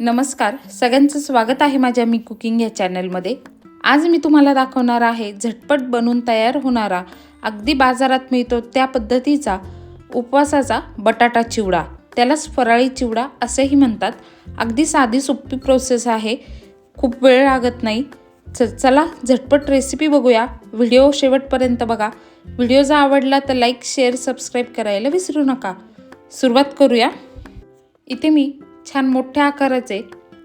नमस्कार सगळ्यांचं स्वागत आहे माझ्या मी कुकिंग या चॅनलमध्ये. आज मी तुम्हाला दाखवणार आहे झटपट बनून तयार होणारा अगदी बाजारात मिळतो त्या पद्धतीचा उपवासाचा बटाटा चिवडा. त्यालाच फराळी चिवडा असेही म्हणतात. अगदी साधी सोपी प्रोसेस आहे. खूप वेळ लागत नाही. च चला झटपट रेसिपी बघूया. व्हिडिओ शेवटपर्यंत बघा. व्हिडिओ जर आवडला तर लाईक शेअर सबस्क्राईब करायला विसरू नका. सुरुवात करूया. इथे मी छान मोठ्या आकाराचे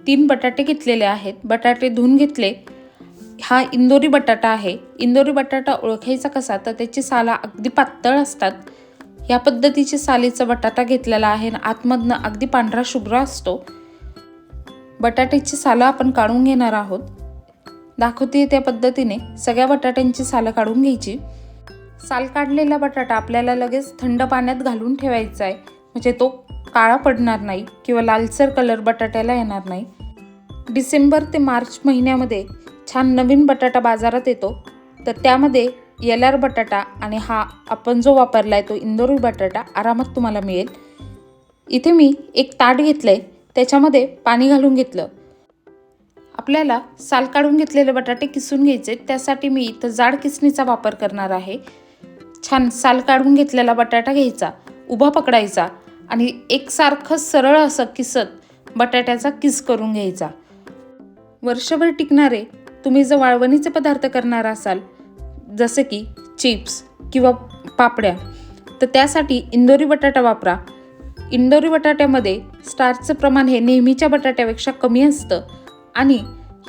तीन बटाटे घेतलेले आहेत. बटाटे धुवून घेतले. हा इंदोरी बटाटा आहे. इंदोरी बटाटा ओळखायचा कसा? तर त्याची साला अगदी पातळ असतात. या पद्धतीची सालीचा बटाटा घेतलेला आहे आणि आतमधनं अगदी पांढरा शुभ्र असतो. बटाट्याची सालं आपण काढून घेणार आहोत. दाखवते त्या पद्धतीने. सगळ्या बटाट्यांची सालं काढून घ्यायची. साल काढलेला बटाटा आपल्याला लगेच थंड पाण्यात घालून ठेवायचा आहे. म्हणजे तो काळा पडणार नाही किंवा लालसर कलर बटाट्याला येणार नाही. डिसेंबर ते मार्च महिन्यामध्ये छान नवीन बटाटा बाजारात येतो. तर त्यामध्ये येलार बटाटा आणि हा आपण जो वापरला आहे तो इंदोरी बटाटा आरामात तुम्हाला मिळेल. इथे मी एक ताट घेतलं आहे त्याच्यामध्ये पाणी घालून घेतलं. आपल्याला साल काढून घेतलेले बटाटे किसून घ्यायचे त्यासाठी मी इथं जाड किसणीचा वापर करणार आहे. छान साल काढून घेतलेला बटाटा घ्यायचा उभा पकडायचा. आणि एकसारखं सरळ असं किसत बटाट्याचा किस करून घ्यायचा. वर्षभर टिकणारे तुम्ही जर वाळवणीचे पदार्थ करणार असाल जसे की चिप्स किंवा पापड्या तर त्यासाठी इंदोरी बटाटा वापरा. इंदोरी बटाट्यामध्ये स्टार्चचं प्रमाण हे नेहमीच्या बटाट्यापेक्षा कमी असतं आणि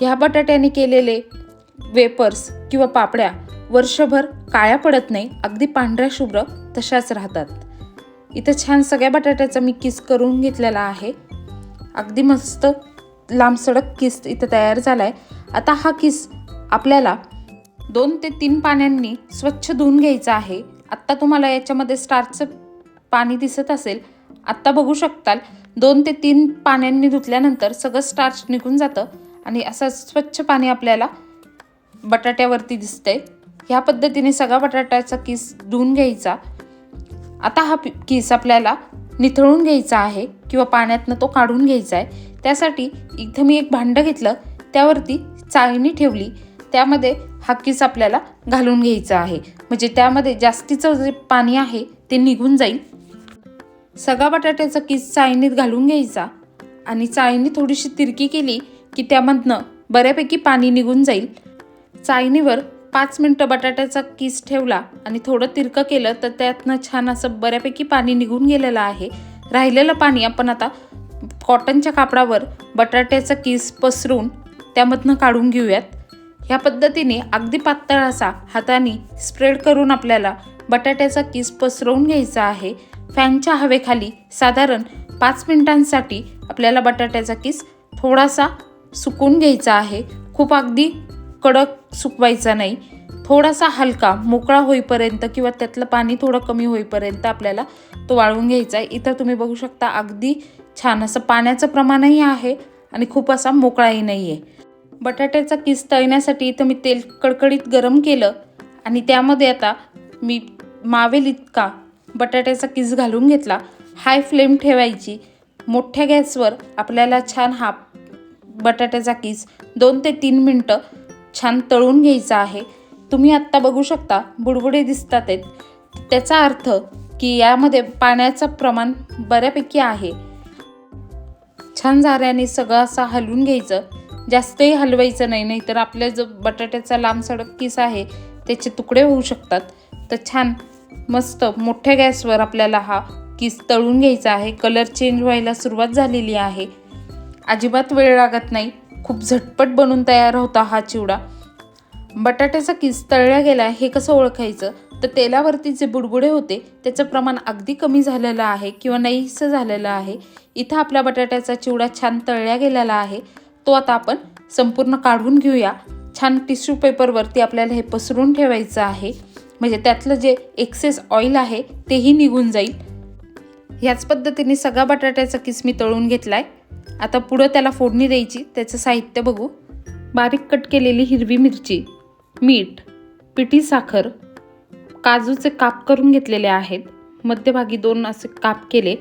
ह्या बटाट्याने केलेले वेपर्स किंवा पापड्या वर्षभर काळ्या पडत नाही अगदी पांढऱ्या शुभ्र तशाच राहतात. इथं छान सगळ्या बटाट्याचा मी किस करून घेतलेला आहे. अगदी मस्त लांब सडक किस इथं तयार झाला आहे आता हा किस आपल्याला दोन ते तीन पाण्यांनी स्वच्छ धुवून घ्यायचा आहे. आत्ता तुम्हाला याच्यामध्ये स्टार्चचं पाणी दिसत असेल. आत्ता बघू शकताल दोन ते तीन पाण्यांनी धुतल्यानंतर सगळं स्टार्च निघून जातं आणि असं स्वच्छ पाणी आपल्याला बटाट्यावरती दिसतंय. ह्या पद्धतीने सगळा बटाट्याचा किस धुवून घ्यायचा. आता हा केस आपल्याला निथळून घ्यायचा आहे किंवा पाण्यातनं तो काढून घ्यायचा आहे. त्यासाठी इथं मी एक भांडं घेतलं त्यावरती चाळणी ठेवली त्यामध्ये हा किस आपल्याला घालून घ्यायचा आहे. म्हणजे त्यामध्ये जास्तीचं जे पाणी आहे ते निघून जाईल. सगळा बटाट्याचा किस चाळणीत घालून घ्यायचा आणि चाळणी थोडीशी तिरकी केली की त्यामधनं बऱ्यापैकी पाणी निघून जाईल. चाळणीवर पाच मिनटं बटाट्याचा किस ठेवला आणि थोडं तिरकं केलं तर त्यातनं छान असं बऱ्यापैकी पाणी निघून गेलेलं आहे. राहिलेलं पाणी आपण आता कॉटनच्या कापडावर बटाट्याचा किस पसरून त्यामधनं काढून घेऊयात. ह्या पद्धतीने अगदी पातळ असा हाताने स्प्रेड करून आपल्याला बटाट्याचा किस पसरवून घ्यायचा आहे. फॅनच्या हवेखाली साधारण पाच मिनिटांसाठी आपल्याला बटाट्याचा किस थोडासा सुकून घ्यायचा आहे. खूप अगदी कडक सुकवायचा नाही. थोडासा हलका मोकळा होईपर्यंत किंवा त्यातलं पाणी थोडं कमी होईपर्यंत आपल्याला तो वाळवून घ्यायचा आहे. इथं तुम्ही बघू शकता अगदी छान असं पाण्याचं प्रमाणही आहे आणि खूप असा मोकळाही नाही आहे बटाट्याचा किस तळण्यासाठी इथं मी तेल कडकडीत गरम केलं आणि त्यामध्ये आता मी मावेल इतका बटाट्याचा किस घालून घेतला. हाय फ्लेम ठेवायची. मोठ्या गॅसवर आपल्याला छान हा बटाट्याचा किस दोन ते तीन मिनटं छान तळून घ्यायचा आहे. तुम्ही आत्ता बघू शकता बुडबुडे दिसतात आहेत. त्याचा अर्थ की यामध्ये पाण्याचं प्रमाण बऱ्यापैकी आहे. छान झाऱ्याने सगळं असं हलवून घ्यायचं. जास्तही हलवायचं नाही नाहीतर आपल्या जो बटाट्याचा लांब सडक किस आहे त्याचे तुकडे होऊ शकतात. तर छान मस्त मोठ्या गॅसवर आपल्याला हा किस तळून घ्यायचा आहे. कलर चेंज व्हायला सुरुवात झालेली आहे. अजिबात वेळ लागत नाही. खूप झटपट बनून तयार होता हा चिवडा. बटाट्याचा किस तळल्या गेला हे कसं ओळखायचं? तर तेलावरती जे बुडबुडे होते त्याचं प्रमाण अगदी कमी झालेलं आहे किंवा नाहीसं झालेलं आहे. इथं आपल्या बटाट्याचा चिवडा छान तळल्या गेलेला आहे. तो आता आपण संपूर्ण काढून घेऊया. छान टिश्यू पेपरवरती आपल्याला हे पसरून ठेवायचं आहे. म्हणजे त्यातलं जे एक्सेस ऑइल आहे तेही निघून जाईल. ह्याच पद्धतीने सगळा बटाट्याचा किस मी तळून घेतला आहे आता पुढं त्याला फोडणी द्यायची त्याचं साहित्य बघू. बारीक कट केलेली हिरवी मिरची मीठ पिठी साखर काजूचे काप करून घेतलेले आहेत. मध्यभागी दोन असे काप केले.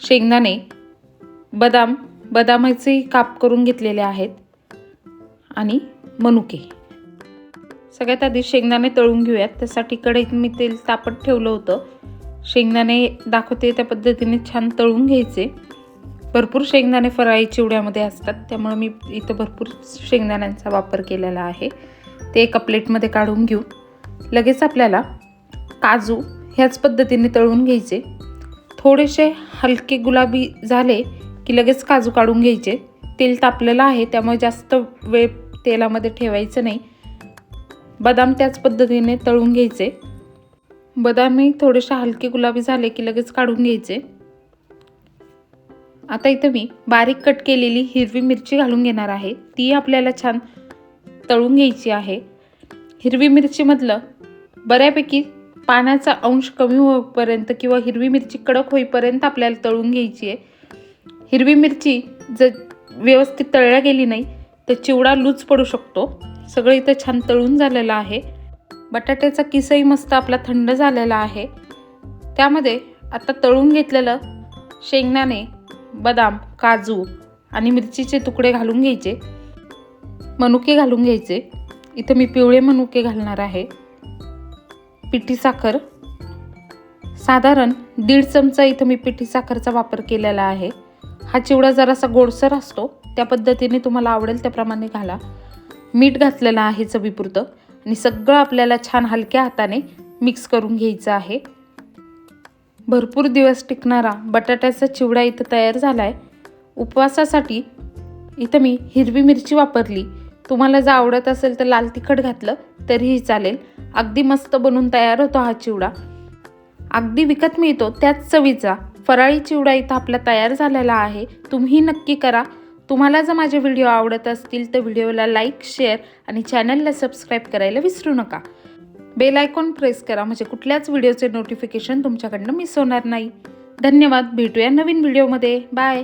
शेंगदाणे बदाम बदामाचे काप करून घेतलेले आहेत. आणि मनुके. सगळ्यात आधी शेंगदाणे तळून घेऊयात. त्यासाठी कढईत मी तेल तापत ठेवलं होतं. शेंगदाणे दाखवते त्या पद्धतीने छान तळून घ्यायचे. भरपूर शेंगदाणे फराळी चिवड्यामध्ये असतात. त्यामुळे मी इथं भरपूर शेंगदाण्यांचा वापर केलेला आहे. ते एका प्लेटमध्ये काढून घेऊ. लगेच आपल्याला काजू ह्याच पद्धतीने तळून घ्यायचे. थोडेसे हलके गुलाबी झाले की लगेच काजू काढून घ्यायचे. तेल तापलेलं आहे त्यामुळे जास्त वेळ तेलामध्ये ठेवायचं नाही. बदाम त्याच पद्धतीने तळून घ्यायचे. बदामही थोडेसे हलके गुलाबी झाले की लगेच काढून घ्यायचे. आता इथं मी बारीक कट केलेली हिरवी मिरची घालून घेणार आहे. ती आपल्याला छान तळून घ्यायची आहे. हिरवी मिरचीमधलं बऱ्यापैकी पाण्याचा अंश कमी होईपर्यंत किंवा हिरवी मिरची कडक होईपर्यंत आपल्याला तळून घ्यायची आहे. हिरवी मिरची जर व्यवस्थित तळल्या गेली नाही तर चिवडा लूज पडू शकतो. सगळं इथं छान तळून झालेलं आहे. बटाट्याचा किसही मस्त आपला थंड झालेला आहे. त्यामध्ये आता तळून घेतलेलं शेंगदाणे बदाम काजू आणि मिरचीचे तुकडे घालून घ्यायचे. मनुके घालून घ्यायचे. इथं मी पिवळे मनुके घालणार आहे. पिठी साखर. साधारण दीड चमचा इथं मी पिठी साखरचा वापर केलेला आहे. हा चिवडा जरासा गोडसर असतो. त्या पद्धतीने तुम्हाला आवडेल त्याप्रमाणे घाला. मीठ घातलेलं आहे चवीपुरतं आणि सगळं आपल्याला छान हलक्या हाताने मिक्स करून घ्यायचं आहे. भरपूर दिवस टिकणारा बटाट्याचा चिवडा इथं तयार झाला आहे उपवासासाठी इथं मी हिरवी मिरची वापरली. तुम्हाला जर आवडत असेल तर लाल तिखट घातलं तरीही चालेल. अगदी मस्त बनून तयार होतो हा चिवडा. अगदी विकत मिळतो त्याच चवीचा. फराळी चिवडा इथं आपला तयार झालेला आहे. तुम्ही नक्की करा. तुम्हाला जर माझे व्हिडिओ आवडत असतील तर व्हिडिओला लाईक शेअर आणि चॅनलला सबस्क्राईब करायला विसरू नका. बेल आयकॉन प्रेस करा म्हणजे कुठल्याच व्हिडिओचे नोटिफिकेशन तुमच्याकडनं मिस होणार नाही. धन्यवाद भेटूया नवीन व्हिडिओमध्ये. बाय